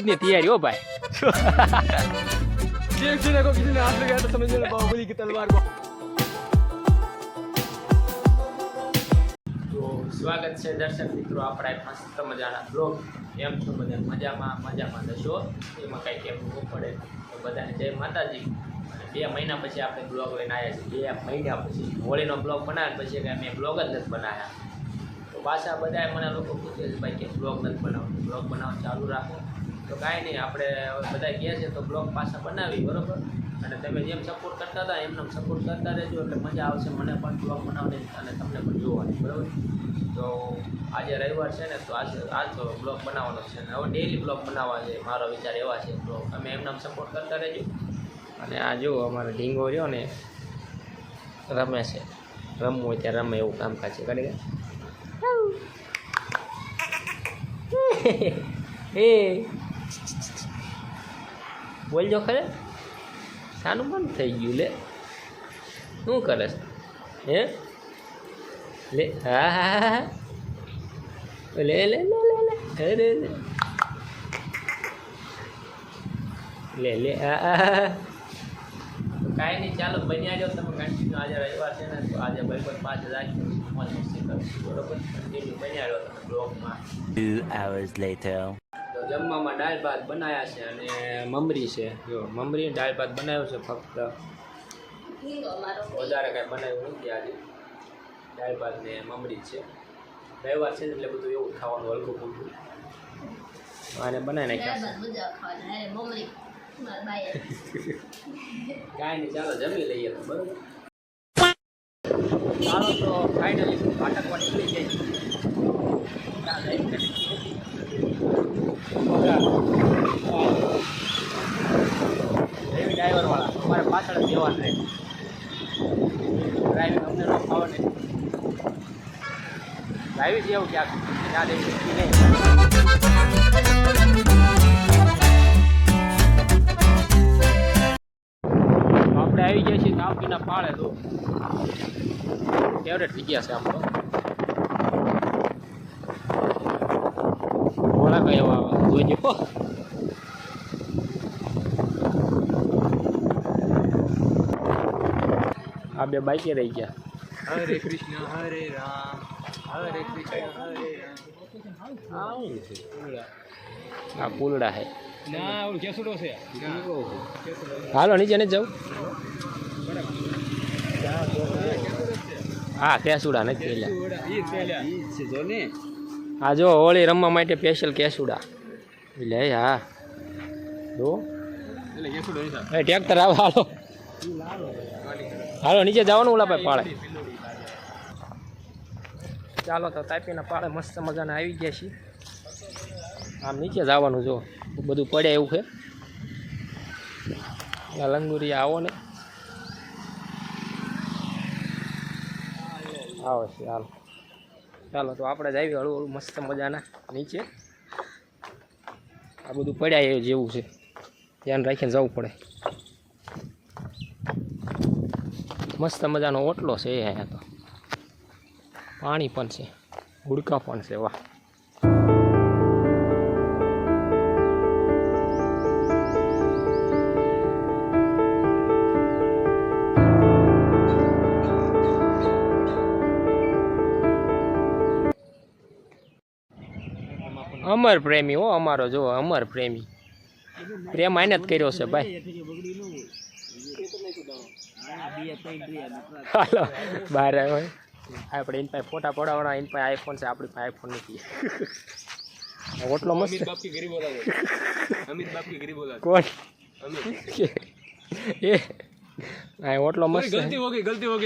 ની તૈયારી હો ભાઈ किसी को किसी ने हाथ लगाया तो समझ लेना बाहुबली की तलवार को તો સ્વાગત છે દર્શક મિત્રો આપણા એક મસ્ત મજાના બ્લોગ એમ છો બધા મજામાં મજામાં દશો એમાં કાંઈ કહેવું ન પડે તો બધાને જય માતાજી અને બે મહિના પછી આપણે બ્લોગ લઈને આવ્યા છીએ બે મહિના પછી હોળીનો બ્લોગ બનાવ્યા પછી કે મેં બ્લોગ જ નથી બનાવ્યા તો પાછા બધાએ મને લોકો પૂછે છે ભાઈ કે બ્લોગ નથી બનાવતો બ્લોગ બનાવવાનું ચાલુ રાખો તો કાંઈ નહીં આપણે બધા કહે છે તો બ્લોગ પાછા બનાવી બરાબર? અને તમે જેમ સપોર્ટ કરતા હતા એમને સપોર્ટ કરતા રહેજો એટલે મજા આવશે મને પણ બ્લોગ બનાવવાની અને તમને પણ જોવાની બરાબર? તો આજે રવિવાર છે ને તો આજે આજ તો બ્લોગ બનાવવાનો છે અને હવે ડેઈલી બ્લોગ બનાવવા છે મારો વિચાર એવા છે. તો તમે એમને સપોર્ટ કરતા રહેજો. અને આ જો અમારો ઢીંગો રહ્યો ને રમે છે. રમવું હોય ત્યારે રમે એવું કામકાજ છે. કરી એ બોલજો ખરે. સાનું બંધ થઈ ગયું લે. શું કરે હે? લે હા હા હા હા. લે લે લે લે લે અરે લે લે. લે આ કાંઈ નહીં ચાલો બન્યા જાઓ તમે કન્ટિન્યુ આજે રવિવાર છે ને તો આજે ભાઈ પણ પાંચ હજાર મોજ મસ્તી કરશું બરોબર? કન્ટિન્યુ બન્યા રહો તમે બ્લોગમાં. Two hours later. જમવામાં દાળ ભાત બનાવ્યા છે અને મમરી છે. જો મમરી દાળ ભાત બનાવ્યો છે ફક્ત. વધારે કાંઈ બનાવ્યું નથી આજે. દાળ ભાત ને મમરી છે. રવિવાર છે એટલે બધું એવું ખાવાનું હલકું પૂરતું અને બનાવી નાખ્યા. કાંઈ નહીં ચાલો જમી લઈએ. બરાબર? ચાલો તો ફાઇનલી ફાટક વાટ નીકળી જાય ત્યાં જઈને એવી ડ્રાઈવરવાળા અમારે પાછળ જવાનું રહે ડ્રાઈવિંગ અમને ન ફાવે ને ડ્રાઈવિંગ છે એવું ક્યાંક નહીં આપણે આવી ગયા છીએ તાપીના પાળે, તો ફેવરેટ જગ્યા છે આમ કયો આવે જોજો આ બે બાઈકે રહી ગયા. હરે કૃષ્ણ હરે રામ હરે કૃષ્ણ હરે રામ. આ પુલડા. હે. ના ઓલું કેસુડો છે. હાલો નીચે ને જાવ હા કેસુડા નથી પેલા આ જો હોળી રમવા માટે સ્પેશિયલ કેસુડા. એટલે હે, જો. એ ટ્રેક્ટર આવે હાલો. હાલો નીચે જવાનું ઓલા ભાઈ પાળે ચાલો તો તાપીના પાળે મસ્ત મજાના આવી ગયા છીએ. આમ નીચે જવાનું જો. બધું પડે એવું છે. લંગુરી આવો ને. આવો છે હાલો. ચાલો, તો આપણે જ આવી હળવું હળવું મસ્ત મજાના નીચે. આ બધું પડ્યા એ જેવું છે. ધ્યાન રાખીને જવું પડે. મસ્ત મજાનો ઓટલો છે અહીંયા તો. પાણી પણ છે. હુડકા પણ છે, વાહ. અમર પ્રેમી હો અમારો જો અમર પ્રેમી. પ્રેમ આને જ કર્યો છે ભાઈ. હાલો બહાર હોય આપણે એની પાસે ફોટા પડાવવાના એની પાસે આઈફોન છે આપણી પાસે આઈફોન નથી. ઓટલો મસ્ત કોણ? એ. હા ઓટલો મસ્ત ગલતી હો ગલતી હો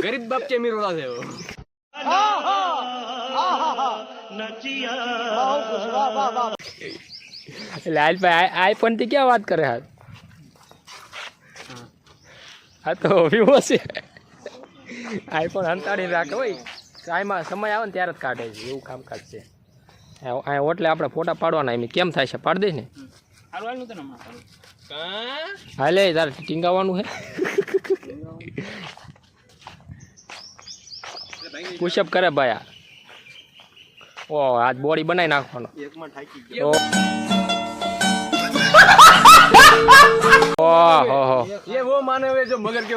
ગરીબ બાપ કે અમીર ઓલા છે वो એટલે આજ ભાઈ આઈફોનથી ક્યાં વાત કરે હાથ હા. તો વિવો છે. આઈફોન અંતાડી રાખે હોય. આમાં સમય આવે ને ત્યારે જ કાઢે છે એવું કામકાજ છે. આ ઓટલે આપણે ફોટા પાડવાના એમ કેમ થાય છે પાડી દઈશ ને. હાલે તારે ટીંગાવાનું હે. પુશઅપ કરે ભાઈ આ. ઓ આજ બોડી બનાવી નાખવાનો. એકમાં થાકી ગયો. ઓહો ये वो माने हुए जो मगर के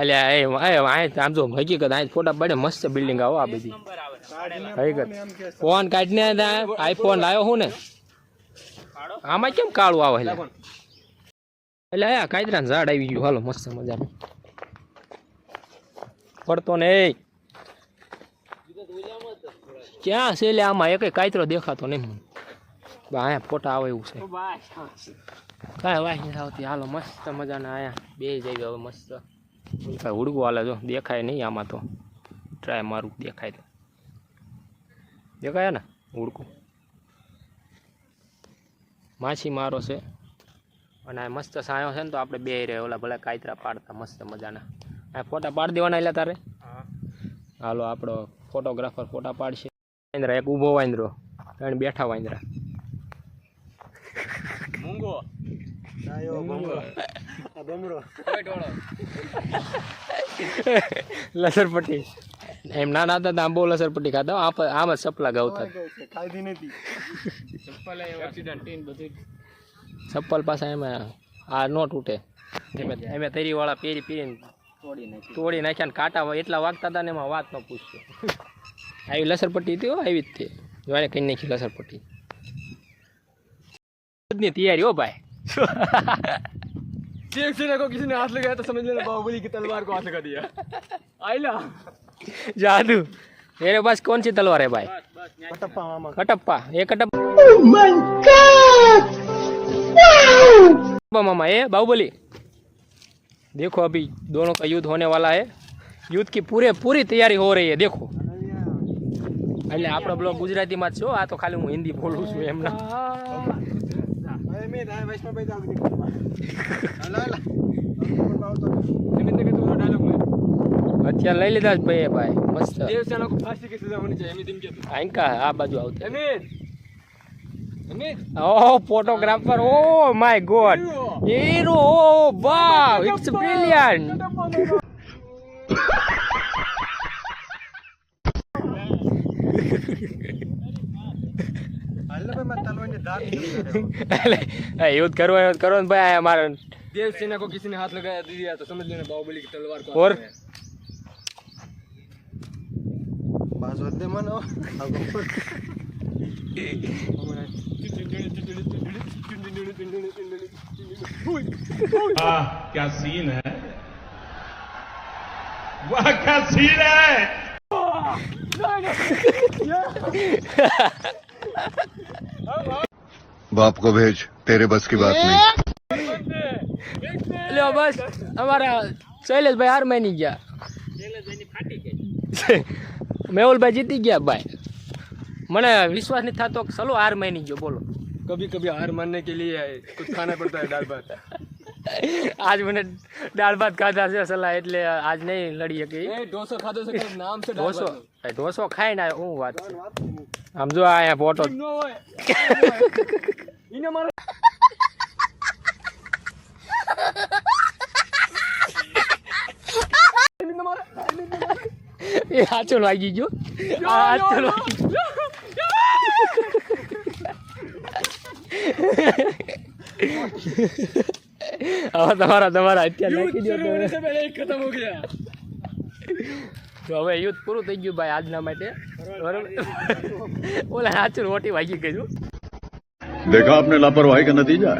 અલ્યા એ આય આમ જો હકીકત આ ફોટા પડે મસ્ત બિલ્ડિંગ આવો આ બધી. હકીકત. ફોન કાઢીને આઈફોન લાવ્યો હું ને? આમાં કેમ કાળું આવે એટલે એટલે આ કાયદરા ઝાડ આવી ગયું. હાલો મસ્ત મજાનું. પડતો ને ક્યાં છે એટલે આમાં એક કાયતરો દેખાતો નહીં મને. અહીંયા ફોટા આવે એવું છે. કાંઈ વાહી આવતી. હાલો મસ્ત મજાના આયા બે જઈ હવે મસ્ત. કાંઈ હુડકું હાલે જો. દેખાય નહીં આમાં તો. ટ્રાય મારું દેખાય તો. દેખાય ને? હુડકું માછી મારો છે. અને આ મસ્ત સાયો છે ને તો આપણે બે રહ્યો ઓલા ભલે કાયતરા પાડતા મસ્ત મજાના. આ ફોટા પાડી દેવાના એટલે તારે? હાલો આપણો ફોટોગ્રાફર ફોટા પાડશે. વાંદરા એક ઊભો વાંદરો ત્રણ બેઠા વાંદરા. બંગરો લસરપટ્ટી એમ ના નાતા આમ બોલ અસર પટ્ટી ખાતા આપ આમ જ સપલા ગાવતા ખાધી નથી. ચપ્પલ એક્સિડન્ટ બધું ચપ્પલ પાછા એમાં આ નો તૂટે એમે તરી વાળા પેરી પેરીને તોડી નાખ્યા ને કાંટા એટલા વાગતા હતા ને એમાં વાત ન પૂછશો આવી લસરપટ્ટી હતી આવી જ તે. જોઈને કઈ નાખી લસરપટ્ટી ની તૈયારી હો ભાઈ. चेक से ना को किसी ने हाथ लगाया तो समझ लेना बाहुबली की तलवार को जादू मेरे पास कौन सी तलवार है भाई કટપ્પા મામા कटप्पा ये कटप्पा कटप्पा मामा ये बाहुबली देखो अभी दोनों का युद्ध होने वाला है युद्ध की पूरे पूरी तैयारी हो रही है देखो એટલે આપણો બ્લોગ ગુજરાતીમાં જ છો આ તો ખાલી હું હિન્દી બોલું છું એમના હવે મેં અત્યારે લઈ લીધા જ ભાઈ ભાઈ મસ્ત देव सेना को फांसी की सजा होनी चाहिए अमित इनके तो આંકા આ બાજુ આવતી अमित अमित ઓ photographer oh my god hero oh wow it's brilliant હાલ ભાઈ મારે તલવારની ધાર નીકળી એટલે એ યુદ્ધ કરવો હોય તો કરો ને ભાઈ અમારે देव सेना को किसी ने हाथ लगाया दिया तो समझ लेना बाहुबली की तलवार को और? Mazode mana? वाह क्या सीन है? वाह क्या सीन है? बाप को भेज तेरे बस की बात नहीं। बस हमारा शैलेश भाई हार मैं नहीं गया મેહુલભાઈ જીતી ગયા ભાઈ. મને વિશ્વાસ નથી થતો ચલો હાર માની ગયો બોલો. કભી કભી હાર માનને કે લીએ કુછ ખાના પડતા હે દાળ ભાત. આજ મને દાળ ભાત ખાધા છે સલા એટલે આજ નહીં લડી શકે એ ઢોસો ખાધો છે કે નામ છે ઢોસો? ઢોસો ખાઈને આવ્યો હું વાત સમજો જો આ ફોટો. એ હાચો લાગી ગયો. આ હાચો લાગી હવે તમારા તમારા અત્યારે નાખી દો ખતમ હો ગયા. તો હવે યુદ્ધ પૂરું થઈ ગયું ભાઈ આજના માટે. બરોબર? ઓલા હાચું રોટી વાગી ગયું દેખા આપને લાપરવાહી કા નતીજા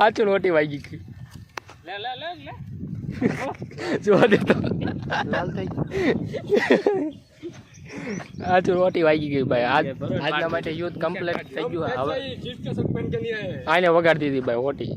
હાચું રોટી વાગી ગઈ. લે લે લે. જોવા દે તો. લાલ થઈ આ તો રોટી વાગી ગઈ ભાઈ. આજ આજના માટે યુદ્ધ કમ્પ્લીટ થઈ ગયું. હવે આને વગાડી દીધી ભાઈ રોટી